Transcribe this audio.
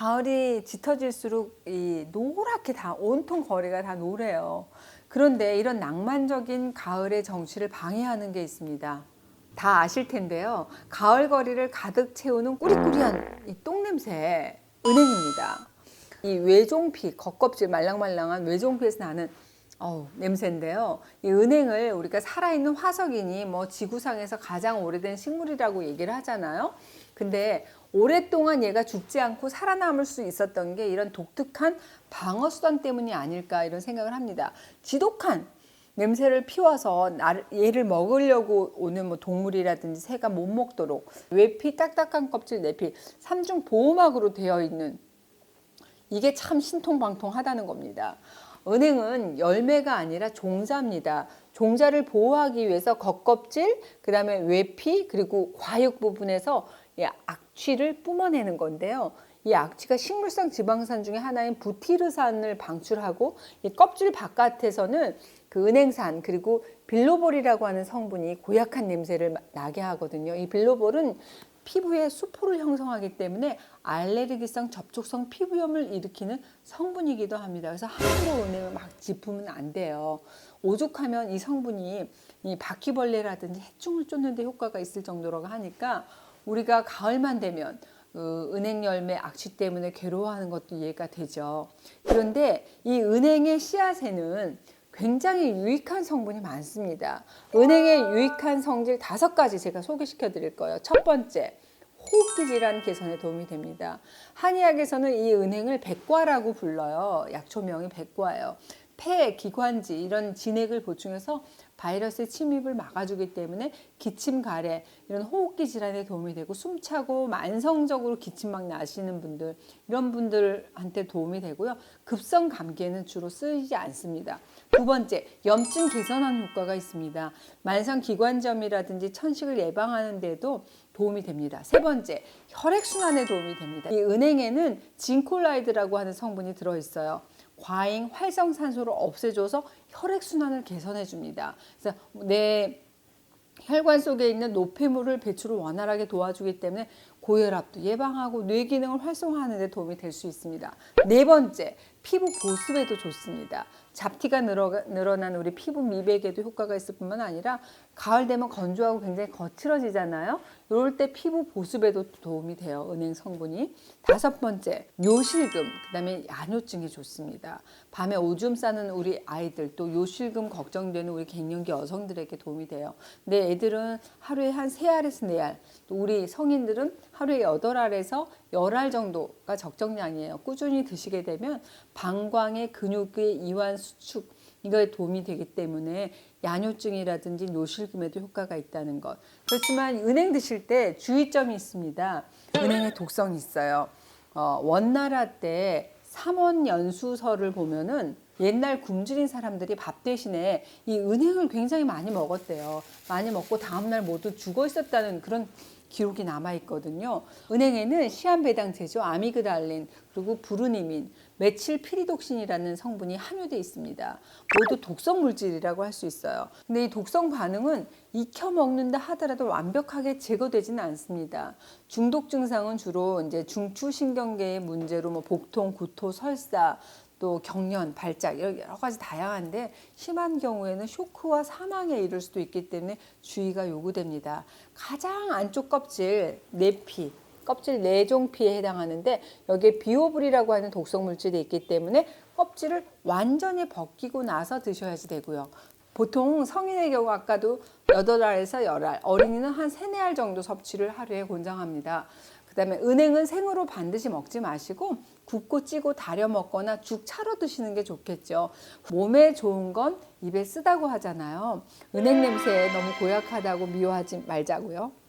가을이 짙어질수록 이 노랗게 다 온통 거리가 다 노래요. 그런데 이런 낭만적인 가을의 정취를 방해하는 게 있습니다. 다 아실 텐데요. 가을 거리를 가득 채우는 꾸리꾸리한 이 똥냄새 은행입니다. 이 외종피 겉껍질 말랑말랑한 외종피에서 나는 어우, 냄새인데요. 이 은행을 우리가 살아있는 화석이니 뭐 지구상에서 가장 오래된 식물이라고 얘기를 하잖아요. 근데 오랫동안 얘가 죽지 않고 살아남을 수 있었던 게 이런 독특한 방어 수단 때문이 아닐까 이런 생각을 합니다. 지독한 냄새를 피워서 나를- 얘를 먹으려고 오는 뭐 동물이라든지 새가 못 먹도록 외피 딱딱한 껍질 내피 삼중 보호막으로 되어 있는 이게 참 신통방통하다는 겁니다. 은행은 열매가 아니라 종자입니다. 종자를 보호하기 위해서 겉껍질, 그 다음에 외피, 그리고 과육 부분에서 이 악취를 뿜어내는 건데요. 이 악취가 식물성 지방산 중에 하나인 부티르산을 방출하고 이 껍질 바깥에서는 그 은행산 그리고 빌로볼이라고 하는 성분이 고약한 냄새를 나게 하거든요. 이 빌로볼은 피부에 수포를 형성하기 때문에 알레르기성 접촉성 피부염을 일으키는 성분이기도 합니다. 그래서 함부로 은행을 막 짚으면 안 돼요. 오죽하면 이 성분이 이 바퀴벌레라든지 해충을 쫓는 데 효과가 있을 정도라고 하니까 우리가 가을만 되면 그 은행 열매 악취 때문에 괴로워하는 것도 이해가 되죠. 그런데 이 은행의 씨앗에는 굉장히 유익한 성분이 많습니다. 은행의 유익한 성질 다섯 가지 제가 소개시켜 드릴 거예요. 첫 번째, 호흡기 질환 개선에 도움이 됩니다. 한의학에서는 이 은행을 백과라고 불러요. 약초명이 백과예요. 폐, 기관지 이런 진액을 보충해서 바이러스의 침입을 막아주기 때문에 기침, 가래 이런 호흡기 질환에 도움이 되고 숨차고 만성적으로 기침 막 나시는 분들 이런 분들한테 도움이 되고요. 급성 감기에는 주로 쓰이지 않습니다. 두 번째, 염증 개선하는 효과가 있습니다. 만성 기관점이라든지 천식을 예방하는 데도 도움이 됩니다. 세 번째, 혈액 순환에 도움이 됩니다. 이 은행에는 진콜라이드라고 하는 성분이 들어 있어요. 과잉 활성산소를 없애줘서 혈액 순환을 개선해 줍니다. 그래서 내 혈관 속에 있는 노폐물을 배출을 원활하게 도와주기 때문에 고혈압도 예방하고 뇌 기능을 활성화하는 데 도움이 될 수 있습니다. 네 번째, 피부 보습에도 좋습니다. 잡티가 늘어, 늘어난 우리 피부 미백에도 효과가 있을 뿐만 아니라 가을 되면 건조하고 굉장히 거칠어지잖아요. 이럴 때 피부 보습에도 도움이 돼요. 은행 성분이. 다섯 번째, 요실금, 그다음에 야뇨증에 좋습니다. 밤에 오줌 싸는 우리 아이들 또 요실금 걱정되는 우리 갱년기 여성들에게 도움이 돼요. 근데 애들은 하루에 한 세 알에서 네 알, 또 우리 성인들은 하루에 여덟 알에서 열알 정도가 적정량이에요. 꾸준히 드시게 되면 방광의 근육의 이완 수축 이거에 도움이 되기 때문에 야뇨증이라든지 노실금에도 효과가 있다는 것. 그렇지만 은행 드실 때 주의점이 있습니다. 은행에 독성이 있어요. 어, 원나라 때 삼원 연수서를 보면은 옛날 굶주린 사람들이 밥 대신에 이 은행을 굉장히 많이 먹었대요. 많이 먹고 다음날 모두 죽어 있었다는 그런 기록이 남아 있거든요. 은행에는 시한배당제죠, 아미그달린, 그리고 부르니민, 메칠피리독신이라는 성분이 함유돼 있습니다. 모두 독성 물질이라고 할 수 있어요. 근데 이 독성 반응은 익혀 먹는다 하더라도 완벽하게 제거되지는 않습니다. 중독 증상은 주로 이제 중추신경계의 문제로 뭐 복통, 구토, 설사, 또 경련, 발작 여러 가지 다양한데 심한 경우에는 쇼크와 사망에 이를 수도 있기 때문에 주의가 요구됩니다. 가장 안쪽 껍질 내피 껍질 내종피에 해당하는데 여기에 비오불이라고 하는 독성 물질이 있기 때문에 껍질을 완전히 벗기고 나서 드셔야지 되고요. 보통 성인의 경우 아까도 8알에서 10알, 어린이는 한 3, 4알 정도 섭취를 하루에 권장합니다. 그다음에 은행은 생으로 반드시 먹지 마시고 굽고 찌고 달여 먹거나 죽 차로 드시는 게 좋겠죠. 몸에 좋은 건 입에 쓰다고 하잖아요. 은행 냄새에 너무 고약하다고 미워하지 말자고요.